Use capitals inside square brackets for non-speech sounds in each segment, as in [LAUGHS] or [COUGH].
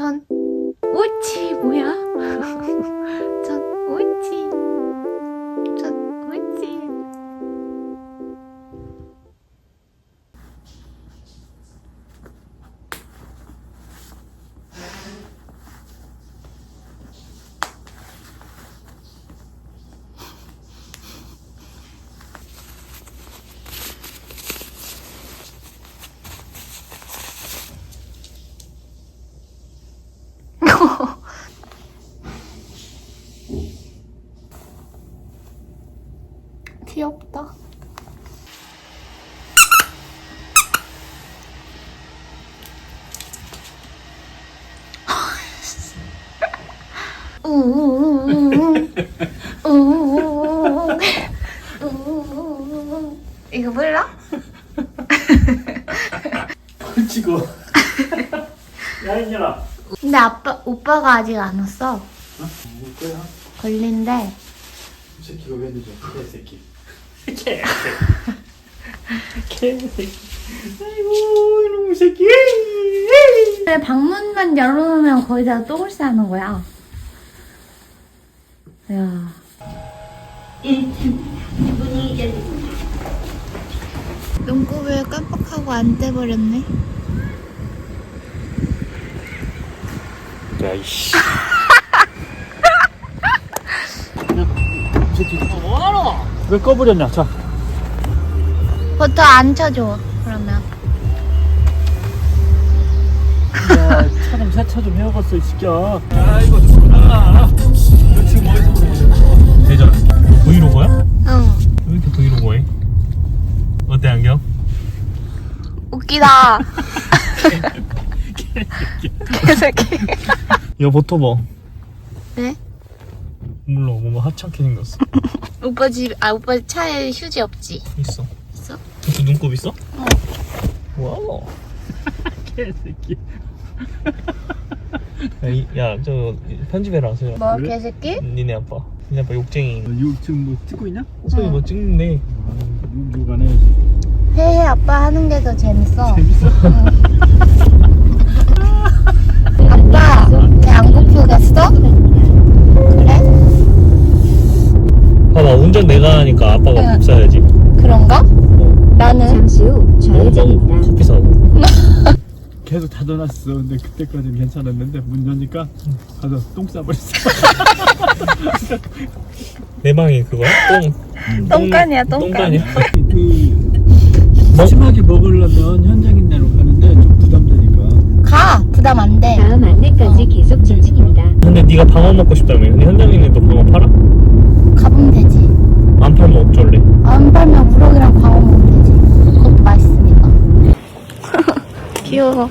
전 오치 뭐야? [LAUGHS] 전 오치. 귀엽다. 이거 몰라? 찍어. 야 이년아. 근데 아빠 오빠가 아직 안 왔어. 뭐 거야? 걸린대. 이 새끼가 왜 늦어? 개새끼. 개새끼. 개새끼. 아이고 이놈의 새끼. 근데 방문만 열어놓으면 거기다 똥을 싸는 거야. 야. 눈곱을 깜빡하고 안 떼버렸네. 야 이씨. 새끼. 뭐하노? 왜 꺼버렸냐? 자. 버터 안 쳐줘. 그러면. 차좀 세차 좀 해야겠어 이 새끼야. 야 이거 좋구나. 너 지금 어디서 보는 대전. 브이로그야? 응. 왜 이렇게 브이로그해? 어때 안경? 웃기다. 개새끼. 야 버터봐. 네? 몰라 뭔가 하찮게 생겼어. [LAUGHS] 오빠 집, 아, 오빠 차에 휴지 없지? 있어. 있어? 저도 눈곱 있어? 어. 와우. [LAUGHS] 개새끼. 야, 저 편집해라, 소야. 뭐, 개새끼? 니네 아빠. 니네 아빠 욕쟁이. 이거 지금 뭐 찍고 있냐? 소리 뭐 찍는데. 누가 내야지. 해해 아빠 하는 게 더 재밌어. 재밌어? 아빠, 배안 고프겠어? 그래? 운전 내가 하니까 아빠가 응. 밥 사야지. 그런가? 나는 잠시 후 좌회전입니다. 커피 사고. [LAUGHS] 계속 닫아놨어. 근데 그때까지는 괜찮았는데 문 여니까 가서 똥 싸버렸어. [LAUGHS] 내 방이 그거야? 똥. 똥간이야, 똥간. 그 심하게 먹으려면 현장인 대로 가는데 좀 부담되니까. 가! 부담 안 돼. 다음 안내까지 계속 진행입니다. 근데 네가 방어 먹고 싶다며. 근데 현장인애도 방어 팔아? 가보면 되지. 안 팔면 어쩔래? 안 팔면 우럭이랑 광어 먹으면 되지. 그것도 맛있으니까. [LAUGHS] 귀여워.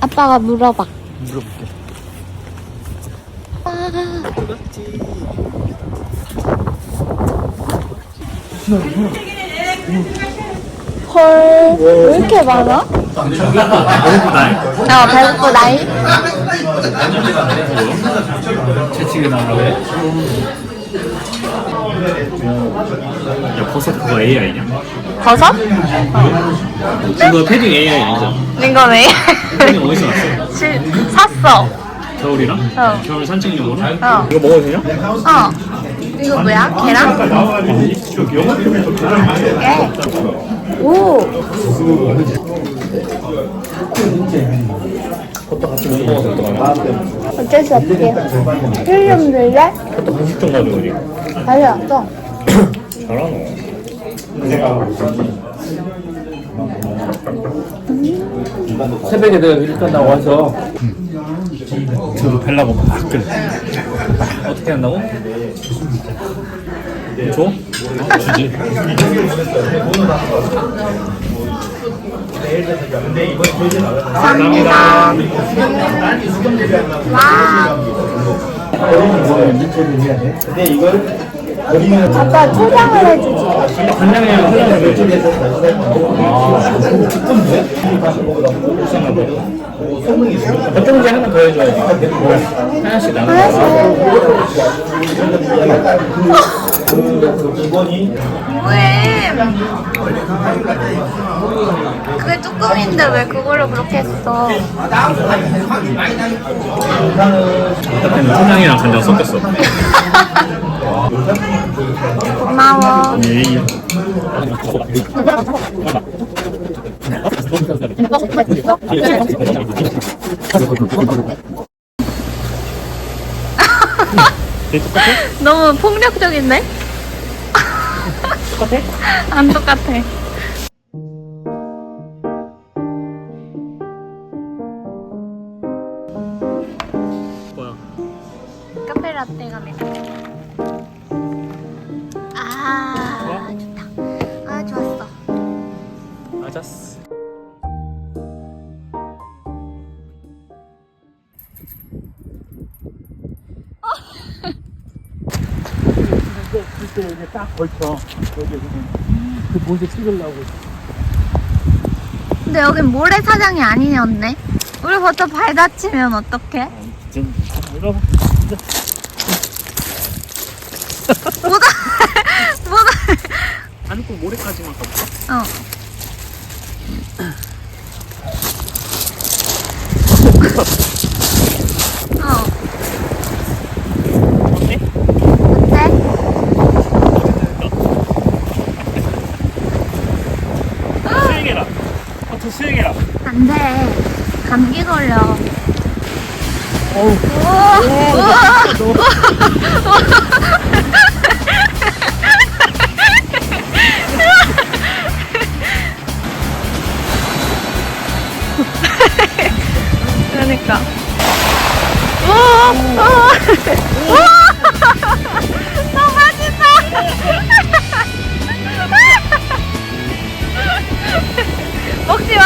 아빠가 물어봐. 물어볼게. 헐, 왜 이렇게 많아? 어, 배고프다잉. 채찍에 나오라고 해? 야, 버섯 그거 AI냐? 버섯? 이거 패딩 AI 아니잖아. 이거 왜? 패딩 어디서 났어? 실, 샀어. 겨울이랑? 어. 겨울 산책용으로? 어. 이거 먹어도 되냐? 어. 이거 뭐야? 계란? 아니, 저기요? 예. 오. 그것도 같이 못 먹어서 어떡하냐? 어쩔 수 없지. 필름 들래? 그것도 간식 좀 가지고 우리. 달렸어. 잘하노. 새벽에 내가 일단 나와서 저도 벨라고 막 그래. 어떻게 한다고? 줘? 주지. 감사합니다. 와. 아빠 초장을 해주지. 줘. 어쩐지 하나 더 해줘야지. 하나씩 나눠. 하나씩 해줘. [LAUGHS] 뭐해? 그게 쭈꾸미인데 왜 그걸로 그렇게 했어? 초장이랑 간장 섞였어. 고마워. 예. 너무 폭력적인데? 똑같아? [LAUGHS] 안 똑같아. 뭐야? 카페 라떼가 맵다. 아, 좋다. 아, 좋았어. 맞았어. 때 여기 딱 걸쳐. 여기 그 모습 찍으려고. 근데 여긴 모래사장이 아니었네. 우리 벌써 발 다치면 어떡해? 좀 [LAUGHS] 모자, 모자. 안고 모래까지만 가볼까? 어. 어, [CLEARS THROAT] 부터 수행해라. 안 돼. 감기 걸려. 어우. 오! 그러니까. 오! 오! 오! [LAUGHS] 너 맛있다! 먹지